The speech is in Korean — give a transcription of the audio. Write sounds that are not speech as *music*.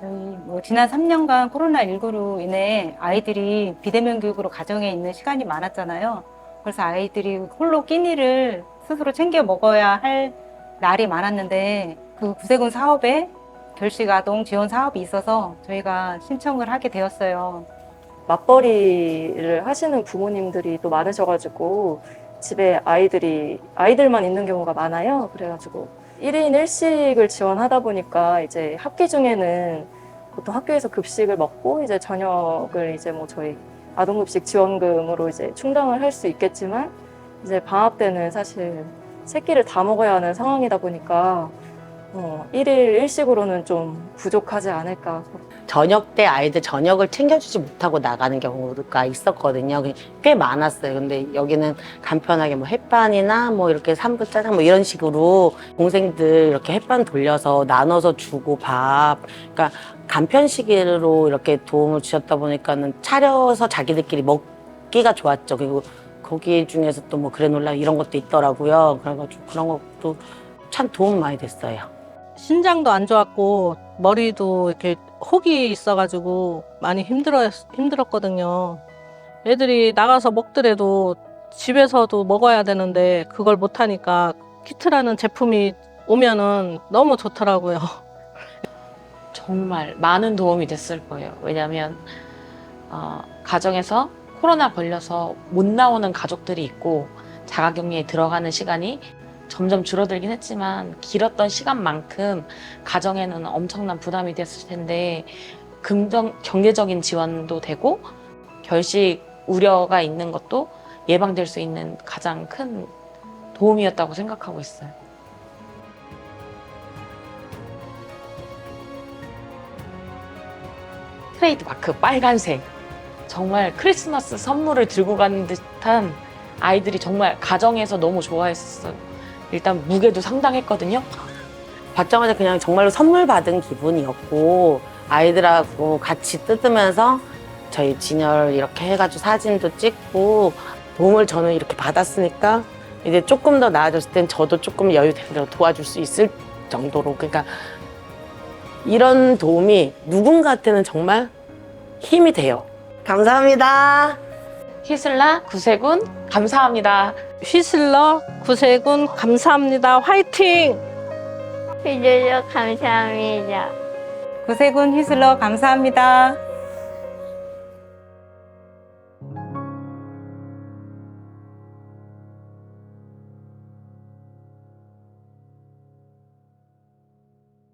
저희 뭐 지난 3년간 코로나19로 인해 아이들이 비대면 교육으로 가정에 있는 시간이 많았잖아요. 그래서 아이들이 홀로 끼니를 스스로 챙겨 먹어야 할 날이 많았는데 그 구세군 사업에 결식 아동 지원 사업이 있어서 저희가 신청을 하게 되었어요. 맞벌이를 하시는 부모님들이 또 많으셔가지고 집에 아이들이 아이들만 있는 경우가 많아요. 그래가지고 1인 1식을 지원하다 보니까 이제 학기 중에는 보통 학교에서 급식을 먹고 이제 저녁을 이제 뭐 저희 아동급식 지원금으로 이제 충당을 할 수 있겠지만 이제 방학 때는 사실 세 끼를 다 먹어야 하는 상황이다 보니까 어, 1일 1식으로는 좀 부족하지 않을까 저녁 때 아이들 저녁을 챙겨주지 못하고 나가는 경우가 있었거든요. 꽤 많았어요. 근데 여기는 간편하게 뭐 햇반이나 뭐 이렇게 삼분 짜장 뭐 이런 식으로 동생들 이렇게 햇반 돌려서 나눠서 주고 밥. 그러니까 간편식으로 이렇게 도움을 주셨다 보니까는 차려서 자기들끼리 먹기가 좋았죠. 그리고 거기 중에서 또 뭐 그래놀라 이런 것도 있더라고요. 그래가지고 그런 것도 참 도움 많이 됐어요. 신장도 안 좋았고 머리도 이렇게 혹이 있어가지고 많이 힘들어 힘들었거든요. 애들이 나가서 먹더라도 집에서도 먹어야 되는데 그걸 못 하니까 키트라는 제품이 오면은 너무 좋더라고요. *laughs* 정말 많은 도움이 됐을 거예요. 왜냐하면 어, 가정에서 코로나 걸려서 못 나오는 가족들이 있고 자가격리에 들어가는 시간이 점점 줄어들긴 했지만 길었던 시간만큼 가정에는 엄청난 부담이 됐을 텐데 긍정 경제적인 지원도 되고 결식 우려가 있는 것도 예방될 수 있는 가장 큰 도움이었다고 생각하고 있어요. 트레이드 마크 빨간색. 정말 크리스마스 선물을 들고 가는 듯한 아이들이 정말 가정에서 너무 좋아했었어요. 일단 무게도 상당했거든요. 받자마자 그냥 정말로 선물 받은 기분이었고 아이들하고 같이 뜯으면서 저희 진열 이렇게 해가지고 사진도 찍고 도움을 저는 이렇게 받았으니까 이제 조금 더 나아졌을 땐 저도 조금 여유된 대로 도와줄 수 있을 정도로 그러니까 이런 도움이 누군가한테는 정말 힘이 돼요. 감사합니다. 히슬라 구세군 감사합니다. 휘슬러 구세군 감사합니다. 화이팅! 해줘서 감사합니다. 구세군 휘슬러 감사합니다.